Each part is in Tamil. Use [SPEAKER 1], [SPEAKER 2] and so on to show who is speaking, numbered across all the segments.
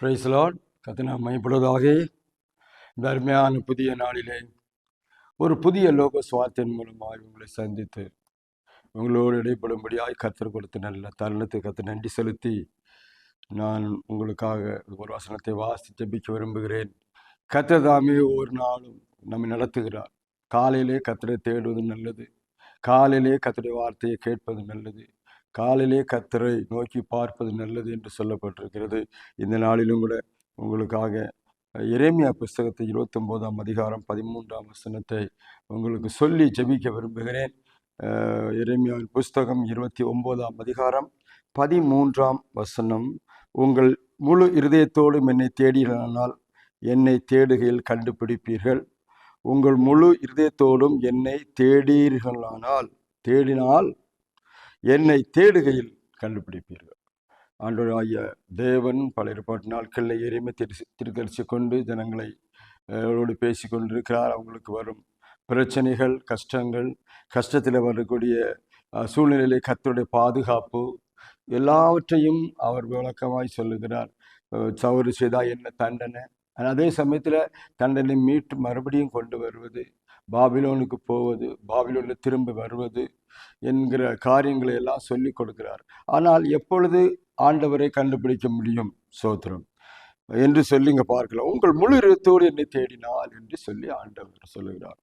[SPEAKER 1] பிரைஸ்லாட் கத்தனா மைப்படுவதாக இந்த அருமையான புதிய நாளிலே ஒரு புதிய லோக சுவார்த்தையின் மூலமாக உங்களை சந்தித்து உங்களோடு இடைப்படும்படியாய் கத்தர் கொடுத்த நல்ல தருணத்தை கத்து நன்றி செலுத்தி நான் உங்களுக்காக ஒரு வசனத்தை வாசி ஜெபிக்க விரும்புகிறேன். கத்தர் தாமே ஒவ்வொரு நாளும் நம்மை நடத்துகிறார். காலையிலே கத்தரை தேடுவது நல்லது. காலையிலே கத்தருடைய வார்த்தையை கேட்பது நல்லது. காலையிலே கத்தரை நோக்கி பார்ப்பது நல்லது என்று சொல்லப்பட்டிருக்கிறது. இந்த நாளிலும் கூட உங்களுக்காக இறைமையா புஸ்தகத்தை இருபத்தொம்போதாம் அதிகாரம் பதிமூன்றாம் வசனத்தை உங்களுக்கு சொல்லி ஜெபிக்க விரும்புகிறேன். அஹ் புஸ்தகம் இருபத்தி ஒம்போதாம் அதிகாரம் பதிமூன்றாம் வசனம். உங்கள் முழு இருதயத்தோடும் என்னை தேடினால் என்னை தேடுகையில் கண்டுபிடிப்பீர்கள். உங்கள் முழு இருதயத்தோடும் என்னை தேடீர்களானால் தேடினால் என்னை தேடுகையில் கண்டுபிடிப்பீர்கள். ஆண்டவராகிய தேவன் பல ஏற்பாட்டு நாட்களில் எரிமை திரு திருக்கரிசி கொண்டு ஜனங்களை அவரோடு பேசி கொண்டிருக்கிறார் அவங்களுக்கு வரும் பிரச்சனைகள் கஷ்டங்கள் கஷ்டத்தில் வரக்கூடிய சூழ்நிலையிலே கத்தருடைய பாதுகாப்பு எல்லாவற்றையும் அவர் விளக்கமாய் சொல்லுகிறார். தவறு செய்தால் என்ன தண்டனை? அதே சமயத்தில் தண்டனை மீட்டு மறுபடியும் கொண்டு வருவது பாபிலோனுக்கு போவது பாபிலோனில் திரும்ப வருவது என்கிற காரியங்களை எல்லாம் சொல்லி கொடுக்கிறார். ஆனால் எப்பொழுது ஆண்டவரை கண்டுபிடிக்க முடியும் சோத்திரம்? என்று சொல்லி இங்கே பார்க்கலாம். உங்கள் முழு இருத்தோடு என்னை தேடினால் என்று சொல்லி ஆண்டவர் சொல்லுகிறார்.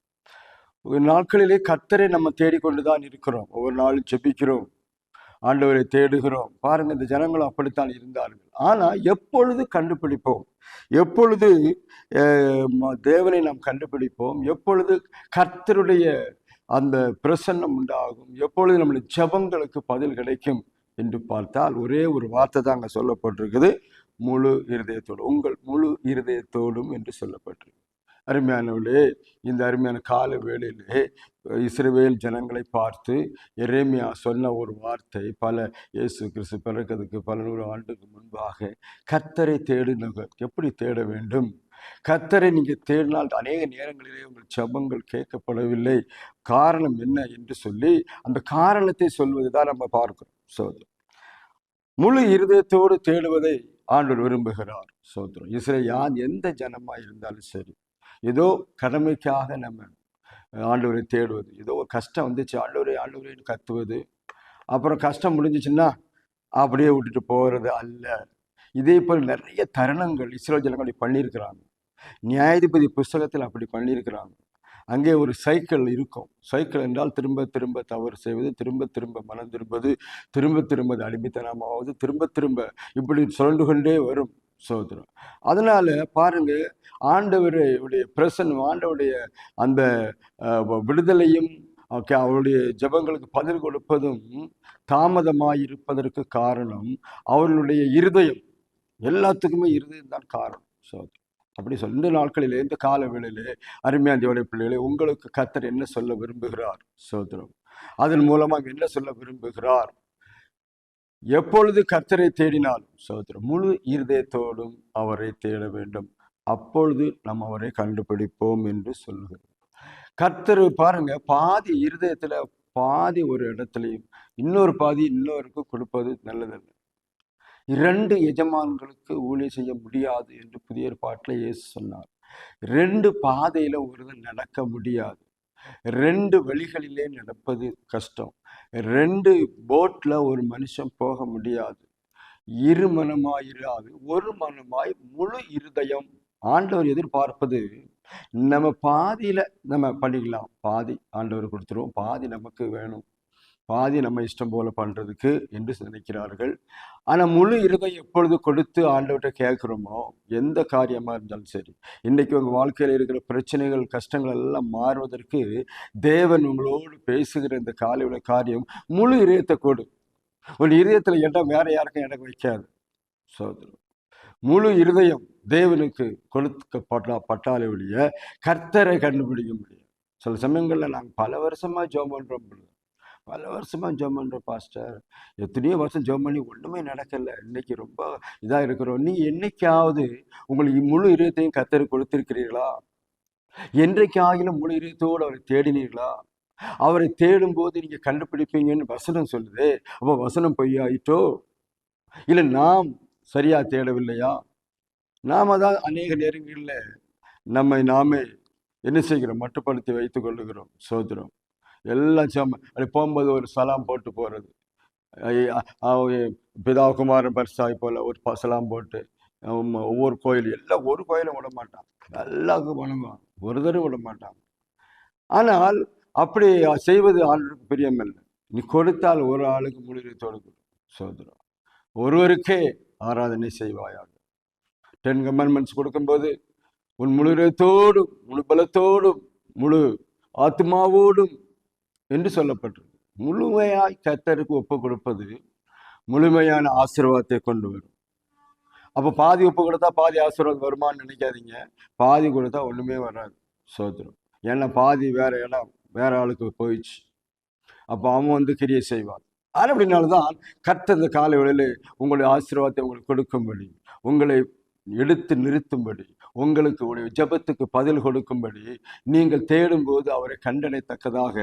[SPEAKER 1] ஒரு நாட்களிலே கத்தரை நம்ம தேடிக்கொண்டு தான் இருக்கிறோம். ஒவ்வொரு நாளும் செபிக்கிறோம் ஆண்டவரை தேடுகிறோம். பாருங்க இந்த ஜனங்களும் அப்படித்தான் இருந்தார்கள். ஆனா எப்பொழுது கண்டுபிடிப்போம்? எப்பொழுது ம- தேவனை நாம் கண்டுபிடிப்போம்? எப்பொழுது கர்த்தருடைய அந்த பிரசன்னம் உண்டாகும்? எப்பொழுது நம்முடைய ஜெபங்களுக்கு பதில் கிடைக்கும் என்று பார்த்தால் ஒரே ஒரு வார்த்தை தான் அங்கே சொல்லப்பட்டிருக்குது. முழு இருதயத்தோடு உங்கள் முழு இருதயத்தோடும் என்று சொல்லப்பட்டிருக்கு. அருமையானவர்களே இந்த அருமையான கால வேளையிலே இஸ்ரேவேல் ஜனங்களை பார்த்து எரேமியா சொன்ன ஒரு வார்த்தை பல இயேசு கிறிஸ்து பிறக்கிறதுக்கு பல நூறு ஆண்டுக்கு முன்பாக கத்தரை தேடுனவர் எப்படி தேட வேண்டும்? கத்தரை நீங்கள் தேடினால் அநேக நேரங்களிலே உங்கள் ஜெபங்கள் கேட்கப்படவில்லை. காரணம் என்ன? என்று சொல்லி அந்த காரணத்தை சொல்வது தான் நம்ம பார்க்கிறோம் சோதரம் முழு இருதயத்தோடு தேடுவதை ஆண்டவர் விரும்புகிறார் சோதரம் இஸ்ரே யார் எந்த ஜனமாக இருந்தாலும் சரி ஏதோ கடமைக்காக நம்ம ஆண்டவரை தேடுவது. ஏதோ ஒரு கஷ்டம் வந்துச்சு ஆண்டவரே ஆண்டவரேன்னு கத்துவது. அப்புறம் கஷ்டம் முடிஞ்சிச்சுன்னா அப்படியே விட்டுட்டு போகிறது அல்ல. இதே போல் நிறைய தருணங்கள் இஸ்ரோ ஜனங்கள் அப்படி பண்ணியிருக்கிறாங்க. நியாயாதிபதி புஸ்தகத்தில் அப்படி பண்ணியிருக்கிறாங்க. அங்கே ஒரு சைக்கிள் இருக்கும். சைக்கிள் என்றால் திரும்ப திரும்ப தவறு செய்வது திரும்ப திரும்ப மனம் திரும்புவது திரும்ப திரும்ப அது அடிமைத்தனமாவது திரும்ப திரும்ப இப்படி சுரண்டு கொண்டே வரும். சோதரம் அதனால பாருங்க ஆண்டவருடைய பிரசன் ஆண்டவருடைய அந்த விடுதலையும் அவருடைய ஜெபங்களுக்கு பதில் கொடுப்பதும் தாமதமாக இருப்பதற்கு காரணம் அவர்களுடைய இருதயம். எல்லாத்துக்குமே இருதயம் தான் காரணம் ஸோ அப்படி சொல் இந்த நாட்களிலே இந்த கால வேளையிலே அருமையான தேவடைய பிள்ளைகளே உங்களுக்கு கத்தர் என்ன சொல்ல விரும்புகிறார் சோதரம் அதன் மூலமாக என்ன சொல்ல விரும்புகிறார்? எப்பொழுது கர்த்தரை தேடினாலும் சோதரம் முழு இருதயத்தோடும் அவரை தேட வேண்டும். அப்பொழுது நாம் அவரை கண்டுபிடிப்போம் என்று சொல்லுகிறோம் கர்த்தர் பாருங்க பாதி இருதயத்துல பாதி ஒரு இடத்துலையும் இன்னொரு பாதி இன்னொருக்கு கொடுப்பது நல்லதல்ல. இரண்டு எஜமான்களுக்கு ஊழி செய்ய முடியாது என்று புதிய பாட்டில் இயேசு சொன்னார். ரெண்டு பாதையில ஒருவன் நடக்க முடியாது. ரெண்டு வழிகளிலே நடப்பது கஷ்டம். ரெண்டு போட்ல ஒரு மனுஷன் போக முடியாது. இரு மனமாயிராது ஒரு மனமாய் முழு இருதயம் ஆண்டவர் எதிர்பார்ப்பது நம்ம பாதியில நம்ம பண்ணிக்கலாம். பாதி ஆண்டவர் கொடுத்துருவோம் பாதி நமக்கு வேணும். பாதி நம்ம இஷ்டம் போல பண்றதுக்கு என்று நினைக்கிறார்கள். ஆனா முழு இருதயம் எப்பொழுது கொடுத்து ஆண்டவர்கிட்ட கேட்குறோமோ எந்த காரியமா இருந்தாலும் சரி இன்னைக்கு உங்க வாழ்க்கையில் இருக்கிற பிரச்சனைகள் கஷ்டங்கள் எல்லாம் மாறுவதற்கு தேவன் உங்களோடு பேசுகிற இந்த காலையோட காரியம் முழு இதயத்தை கொடு. ஒரு இதயத்துல இடம் வேற யாருக்கும் இடம் வைக்காது. சோதரம் முழு இருதயம் தேவனுக்கு கொடுக்கப்பட்டா பட்டாலே ஒழிய கர்த்தரை கண்டுபிடிக்க முடியும். சில சமயங்கள்ல நாங்கள் பல வருஷமா ஜோம் பண்றோம் பல வருஷமாக ஜெபம் பண்ணுற பாஸ்டர் எத்தனையோ வருஷம் ஜெபம் பண்ணி ஒன்றுமே நடக்கல. இன்னைக்கு ரொம்ப இதாக இருக்கிறோம். நீ என்னைக்காவது உங்களுக்கு முழு இதயத்தையும் கர்த்தருக்கு கொடுத்திருக்கிறீர்களா? என்றைக்காகிலும் முழு இருதயத்தோடு அவரை தேடினீர்களா? அவரை தேடும் போது நீங்கள் கண்டுபிடிப்பீங்கன்னு வசனம் சொல்லுது. அப்போ வசனம் பொய்யாயிட்டோ? இல்லை நாம் சரியாக தேடவில்லையா? நாம் தான் அநேக நேரங்களில் நம்மை நாமே என்ன செய்கிறோம்? மட்டுப்படுத்தி வைத்துக் கொள்ளுகிறோம். சோதரம் எல்லாம் சம அப்படி போகும்போது ஒரு சலாம் போட்டு போகிறது பிதா குமாரன் பரிசாய் போல் ஒரு பசலாம் சலாம் போட்டு ஒவ்வொரு கோயில் எல்லாம் ஒரு கோயிலும் விட மாட்டான். எல்லாருக்கும் வணங்குவான். ஒரு தடவை விட மாட்டான். ஆனால் அப்படி செய்வது ஆளுக்கு பிரியமில்லை. நீ கொடுத்தால் ஒரு ஆளுக்கு முழுத்தோடு கொடு சோதரம் ஒருவருக்கே ஆராதனை செய்வாயாக. டென் கமெண்ட்மெண்ட்ஸ் கொடுக்கும்போது உன் முழுரையத்தோடும் முழு பலத்தோடும் முழு ஆத்மாவோடும் என்று சொல்லப்பட்டிருக்கு. முழுமையாய் கத்தருக்கு ஒப்பு கொடுப்பது முழுமையான ஆசீர்வாதத்தை கொண்டு வரும். அப்போ பாதி ஒப்பு கொடுத்தா பாதி ஆசீர்வாதம் வருமான்னு நினைக்காதீங்க. பாதி கொடுத்தா ஒன்றுமே வராது. சோத்திரம். ஏன்னா பாதி வேற இடம் வேற ஆளுக்கு போயிடுச்சு. அப்போ அவன் வந்து கிரியை செய்வான். ஆனால் அப்படின்னால்தான் கர்த்த இந்த காலை வேளையில் உங்களுடைய ஆசீர்வாதத்தை உங்களுக்கு கொடுக்கும்படி உங்களை எடுத்து நிறுத்தும்படி உங்களுக்கு உடைய ஜெபத்துக்கு பதில் கொடுக்கும்படி நீங்கள் தேடும்போது அவரை கண்டனைத்தக்கதாக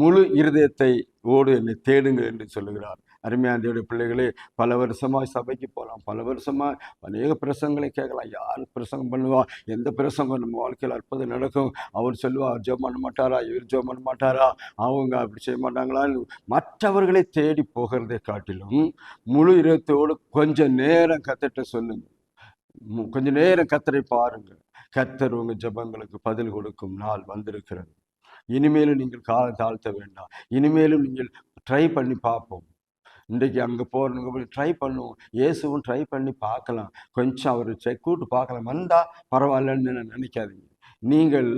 [SPEAKER 1] முழு இருதயத்தை ஓடு என்னை தேடுங்கள் என்று சொல்லுகிறார். அருமையாண்டியுடைய பிள்ளைகளே பல வருஷமா சபைக்கு போகலாம் பல வருஷமா அநேக பிரசங்களை கேட்கலாம். யார் பிரசங்கம் பண்ணுவா? எந்த பிரசங்கம் நம்ம வாழ்க்கையில் அற்புதம் நடக்கும்? அவர் சொல்லுவார் ஜெபம் பண்ண மாட்டாரா? இவர் ஜோ பண்ண மாட்டாரா? அவங்க அப்படி செய்ய மாட்டாங்களான்னு மற்றவர்களை தேடி போகிறதை காட்டிலும் முழு இருத்தோடு கொஞ்சம் நேரம் கத்திட்ட சொல்லுங்கள். கொஞ்ச நேரம் கத்தரை பாருங்க. கத்தர் உங்க ஜெபங்களுக்கு பதில் கொடுக்கும் நாள் வந்திருக்கிறது. இனிமேலும் நீங்கள் காலம் தாழ்த்த வேண்டாம். இனிமேலும் நீங்கள் ட்ரை பண்ணி பார்ப்போம். இன்றைக்கு அங்கே போகிறவங்க ட்ரை பண்ணுவோம். இயேசுவும் ட்ரை பண்ணி பார்க்கலாம். கொஞ்சம் அவர் செக் கூட்டு பார்க்கலாம். வந்தால் பரவாயில்லன்னு நினைக்காதீங்க. நீங்கள்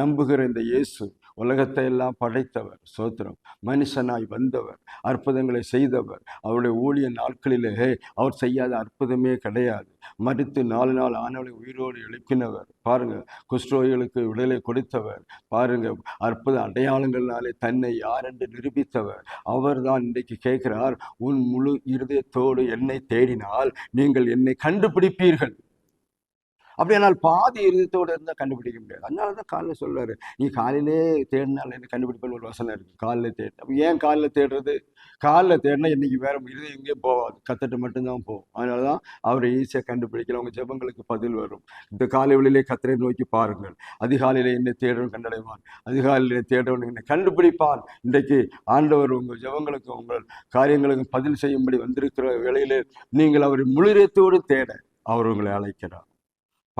[SPEAKER 1] நம்புகிற இந்த இயேசு உலகத்தை எல்லாம் படைத்தவர் சோத்திரம். மனுஷனாய் வந்தவர் அற்புதங்களை செய்தவர். அவருடைய ஊழிய நாட்களிலே அவர் செய்யாத அற்புதமே கிடையாது. மறித்து நாலு நாள் ஆனவளை உயிரோடு எழுப்பினவர் பாருங்க குஷ்டரோகிகளுக்கு விடலை கொடுத்தவர். பாருங்க அற்புத அடையாளங்கள்னாலே தன்னை யார் என்று நிரூபித்தவர். அவர்தான் இன்றைக்கு கேட்கிறார் உன் முழு இருதயத்தோடு என்னை தேடினால் நீங்கள் என்னை கண்டுபிடிப்பீர்கள். அப்படியானால் பாதி இருதயத்தோடு இருந்தால் கண்டுபிடிக்க முடியாது. அதனால தான் காலைல சொல்றாரு. நீ காலையிலே தேடினால என்ன கண்டுபிடிப்பேன்னு ஒரு வசனம் இருக்கு. காலையில் தேடு. அப்போ ஏன் காலில் தேடுறது? காலில் தேடினா இன்னைக்கு வேற இருதயம் எங்கேயும் போகாது. கத்துட்டு மட்டும்தான் போகும். அதனால தான் அவரை ஈஸியாக கண்டுபிடிக்கல. அவங்க ஜெபங்களுக்கு பதில் வரும். இந்த காலை வெளியிலே கத்திரை நோக்கி பாருங்கள். அதிகாலையில் என்னை தேடுறவன் கண்டடைவான். அதிகாலையில் தேடுறவன் என்னை கண்டுபிடிப்பான். இன்றைக்கு ஆண்டவர் உங்கள் ஜெபங்களுக்கு உங்கள் காரியங்களுக்கு பதில் செய்யும்படி வந்திருக்கிற வேளையிலே நீங்கள் அவரை முழுரத்தோடு தேட அவர் உங்களை அழைக்கிறார்.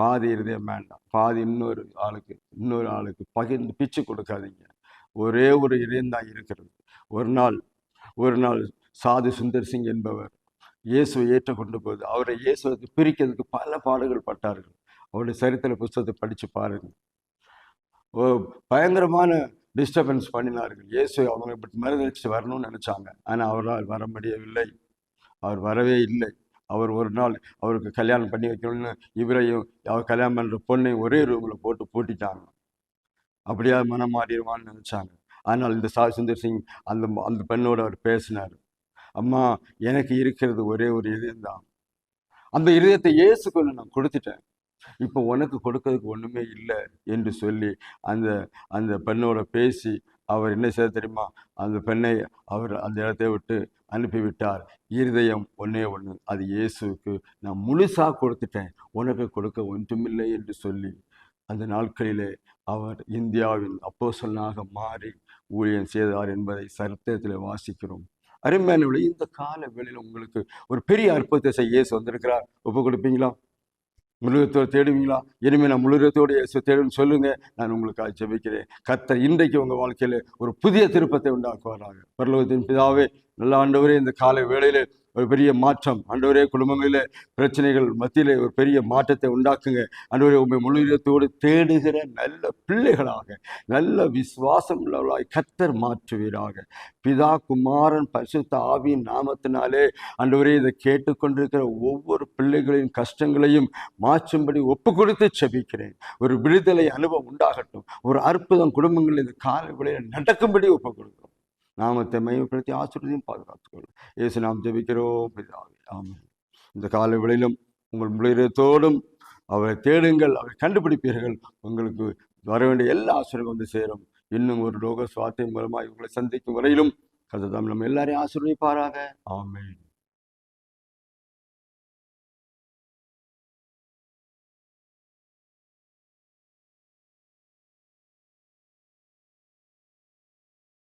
[SPEAKER 1] பாதி இருதயம் வேண்டாம். பாதி இன்னொரு ஆளுக்கு இன்னொரு ஆளுக்கு பகிர்ந்து பிச்சு கொடுக்காதீங்க. ஒரே ஒரு இதயம் தான் இருக்கிறது. ஒரு நாள் ஒரு நாள் சாது சுந்தர் சிங் என்பவர் இயேசுவை ஏற்றுக்கொண்டு போது அவரை இயேசுவை பிரிக்கிறதுக்கு பல பாடுகள் பட்டார்கள். அவருடைய சரித்திர புஸ்தகத்தை படித்து பாருங்கள் ஓ பயங்கரமான டிஸ்டர்பன்ஸ் பண்ணினார்கள். இயேசு அவங்க இப்படி மறுதளிச்சு வரணும்னு நினச்சாங்க. ஆனால் அவரால் வர முடியவில்லை. அவர் வரவே இல்லை. அவர் ஒரு நாள் அவருக்கு கல்யாணம் பண்ணி வைக்கணும்னு இவரையும் அவர் கல்யாணம் பண்ணுற பொண்ணையும் ஒரே ரூமில் போட்டு பூட்டிட்டாங்க. அப்படியா மனம் மாறிடுவான்னு நினச்சாங்க. ஆனால் இந்த சா சுந்தர் சிங் அந்த அந்த பெண்ணோட அவர் பேசினார். அம்மா எனக்கு இருக்கிறது ஒரே ஒரு இதயம்தான் அந்த இதயத்தை இயேசுக்கு நான் கொடுத்துட்டேன். இப்போ உனக்கு கொடுக்கறதுக்கு ஒன்றுமே இல்லை என்று சொல்லி அந்த அந்த பெண்ணோட பேசி அவர் என்ன செய்ய தெரியுமா? அந்த பெண்ணை அவர் அந்த இடத்தை விட்டு அனுப்பிவிட்டார். இருதயம் ஒன்றே ஒன்று. அது இயேசுவுக்கு நான் முழுசாக கொடுத்துட்டேன். உனக்கு கொடுக்க ஒன்றுமில்லை என்று சொல்லி. அந்த நாட்களிலே அவர் இந்தியாவின் அப்போஸ்தலனாக மாறி ஊழியம் செய்தார் என்பதை சரித்திரத்தில் வாசிக்கிறோம். அருமையான இந்த கால வேளையில் உங்களுக்கு ஒரு பெரிய அற்புதத்தை செய்ய இயேசு வந்திருக்கிறார். ஒப்பு கொடுப்பீங்களா? முழுகத்தோடு தேடுவீங்களா? இனிமேல் நான் முழுகத்தோடு இயேசு தேடுன்னு சொல்லுங்க. நான் உங்களுக்காக ஜெபிக்கிறேன் கத்தர் இன்றைக்கு உங்கள் வாழ்க்கையில் ஒரு புதிய திருப்பத்தை உண்டாக்குவாராக. பரலோகத்தின் பிதாவே நல்ல ஆண்டவரே இந்த காலை வேளையிலே ஒரு பெரிய மாற்றம். ஆண்டவரே குடும்பங்களிலே பிரச்சனைகள் மத்தியிலே ஒரு பெரிய மாற்றத்தை உண்டாக்குங்க. ஆண்டவரே உண்மை முழுதத்தோடு தேடுகிற நல்ல பிள்ளைகளாக நல்ல விசுவாசம் உள்ளவர்களாய் கத்தர் மாற்றுவீராக. பிதா குமாரன் பரிசுத்த ஆவியின் நாமத்தினாலே ஆண்டவரே இதை கேட்டுக்கொண்டிருக்கிற ஒவ்வொரு பிள்ளைகளின் கஷ்டங்களையும் மாற்றும்படி ஒப்பு கொடுத்து செபிக்கிறேன். ஒரு விடுதலை அனுபவம் உண்டாகட்டும். ஒரு அற்புதம் குடும்பங்களில் இந்த கால விளையாட நடக்கும்படி ஒப்பு கொடுக்கும் நாமத்தை மையப்படுத்தி ஆசிரியத்தையும் பாதுகாத்துக்கொள். இயேசு நாம் ஜெபிக்கிறோம் பிதாவே இந்த கால விளையிலும் உங்கள் முழுதத்தோடும் அவரை தேடுங்கள் அவரை கண்டுபிடிப்பீர்கள். உங்களுக்கு வர வேண்டிய எல்லா ஆசிரியரும் வந்து சேரும். இன்னும் ஒரு லோக சுவாத்தின் மூலமாக உங்களை சந்திக்கும் வரையிலும் கதை நம்ம எல்லாரையும் ஆசிரியப்பாராக ஆமேன்.